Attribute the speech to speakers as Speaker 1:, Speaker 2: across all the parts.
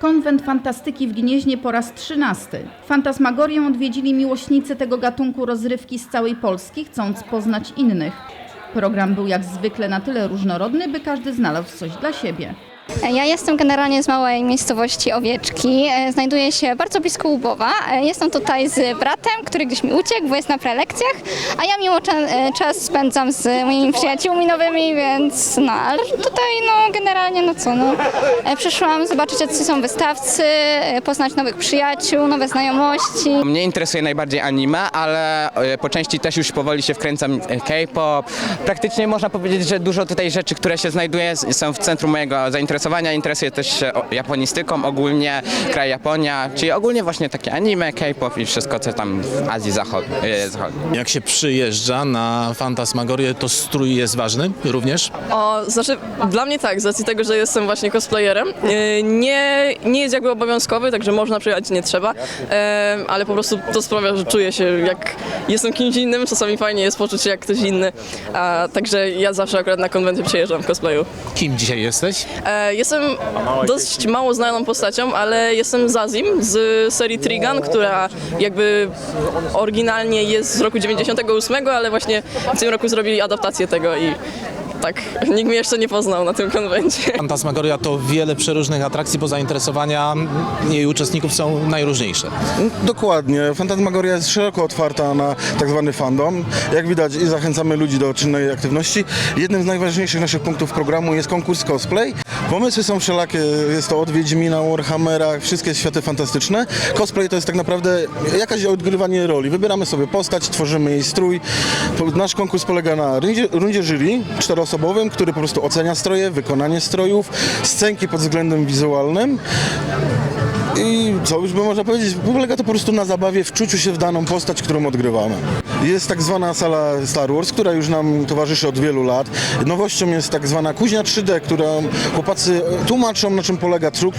Speaker 1: Konwent Fantastyki w Gnieźnie po raz trzynasty. Fantasmagorię odwiedzili miłośnicy tego gatunku rozrywki z całej Polski, chcąc poznać innych. Program był jak zwykle na tyle różnorodny, by każdy znalazł coś dla siebie.
Speaker 2: Ja jestem generalnie z małej miejscowości Owieczki. E, Znajduję się bardzo blisko Łubowa. E, Jestem tutaj z bratem, który gdzieś mi uciekł, bo jest na prelekcjach, a ja miło cza- e, czas spędzam z moimi przyjaciółmi nowymi, więc no, ale tutaj no generalnie no co, no. E, Przyszłam zobaczyć, jacy są wystawcy, e, poznać nowych przyjaciół, nowe znajomości.
Speaker 3: Mnie interesuje najbardziej anime, ale e, po części też już powoli się wkręcam K-pop. Praktycznie można powiedzieć, że dużo tutaj rzeczy, które się znajduje są w centrum mojego zainteresowania. Interesuję też się japonistyką ogólnie, kraj Japonia, czyli ogólnie właśnie takie anime, K-pop i wszystko, co tam w Azji Zachod- e, Zachodniej.
Speaker 4: Jak się przyjeżdża na Fantasmagorię, to strój jest ważny również?
Speaker 5: O, znaczy, dla mnie tak, z racji tego, że jestem właśnie cosplayerem. Yy, Nie, nie jest jakby obowiązkowy, także można przyjechać, nie trzeba, e, ale po prostu to sprawia, że czuję się jak jestem kimś innym, czasami fajnie jest poczuć się jak ktoś inny, a, także ja zawsze akurat na konwenty przyjeżdżam w cosplayu.
Speaker 4: Kim dzisiaj jesteś?
Speaker 5: Jestem dość mało znaną postacią, ale jestem Zazim z serii Trigun, która jakby oryginalnie jest z roku 98, ale właśnie w tym roku zrobili adaptację tego i tak, nikt mnie jeszcze nie poznał na tym konwencie.
Speaker 4: Fantasmagoria to wiele przeróżnych atrakcji, bo zainteresowania jej uczestników są najróżniejsze.
Speaker 6: Dokładnie. Fantasmagoria jest szeroko otwarta na tak zwany fandom. Jak widać i zachęcamy ludzi do czynnej aktywności. Jednym z najważniejszych naszych punktów programu jest konkurs cosplay. Pomysły są wszelakie. Jest to od Wiedźmina, Warhammera, wszystkie światy fantastyczne. Cosplay to jest tak naprawdę jakaś odgrywanie roli. Wybieramy sobie postać, tworzymy jej strój. Nasz konkurs polega na rundzie, rundzie jury czteroosobowym, który po prostu ocenia stroje, wykonanie strojów, scenki pod względem wizualnym. I co już by można powiedzieć, polega to po prostu na zabawie, wczuciu się w daną postać, którą odgrywamy. Jest tak zwana sala Star Wars, która już nam towarzyszy od wielu lat. Nowością jest tak zwana kuźnia 3D, która chłopacy tłumaczą, na czym polega druk,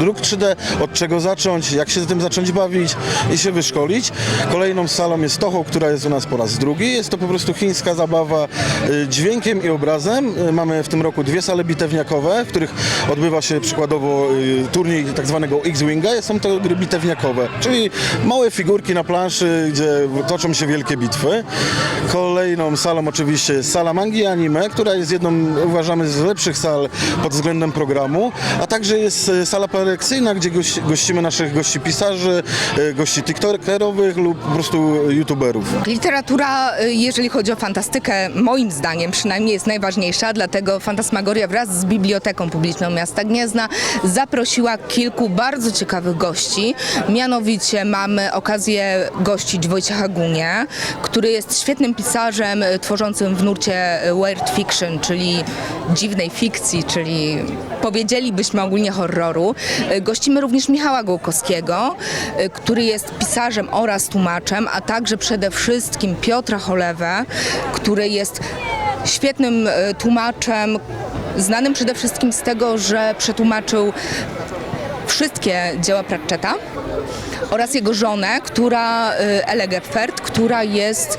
Speaker 6: druk 3D, od czego zacząć, jak się z tym zacząć bawić i się wyszkolić. Kolejną salą jest Toho, która jest u nas po raz drugi. Jest to po prostu chińska zabawa y, dźwiękiem i obrazem. Y, Mamy w tym roku dwie sale bitewniakowe, w których odbywa się przykładowo y, turniej tak zwanego X-Winga. Są to gry bitewniakowe, czyli małe figurki na planszy, gdzie toczą się wielkie bitwy. Kolejną salą oczywiście jest sala mangi anime, która jest jedną, uważamy, z lepszych sal pod względem programu, a także jest y, sala prelekcyjna, gdzie gości, gościmy naszych gości pisarzy, y, gości tiktokerowych lub po prostu youtuberów.
Speaker 7: Literatura, y, jeżeli chodzi o fantastykę, moim zdaniem przynajmniej jest najważniejsza, dlatego Fantasmagoria wraz z Biblioteką Publiczną Miasta Gniezna zaprosiła kilku bardzo ciekawych gości. Mianowicie mamy okazję gościć Wojciecha Gunie, który jest świetnym pisarzem y, tworzącym w nurcie y, weird fiction, czyli dziwnej fikcji, czyli powiedzielibyśmy ogólnie horroru. Y, Gościmy również Michała Gołkowskiego, który jest pisarzem oraz tłumaczem, a także przede wszystkim Piotra Cholewę, który jest świetnym tłumaczem, znanym przede wszystkim z tego, że przetłumaczył wszystkie dzieła Pratchetta oraz jego żonę, która, y, Ele Gepfert, która jest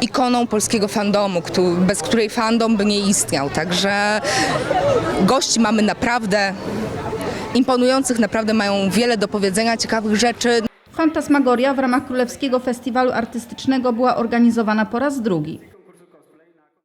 Speaker 7: ikoną polskiego fandomu, bez której fandom by nie istniał. Także gości mamy naprawdę imponujących, naprawdę mają wiele do powiedzenia, ciekawych rzeczy.
Speaker 1: Fantasmagoria w ramach Królewskiego Festiwalu Artystycznego była organizowana po raz drugi.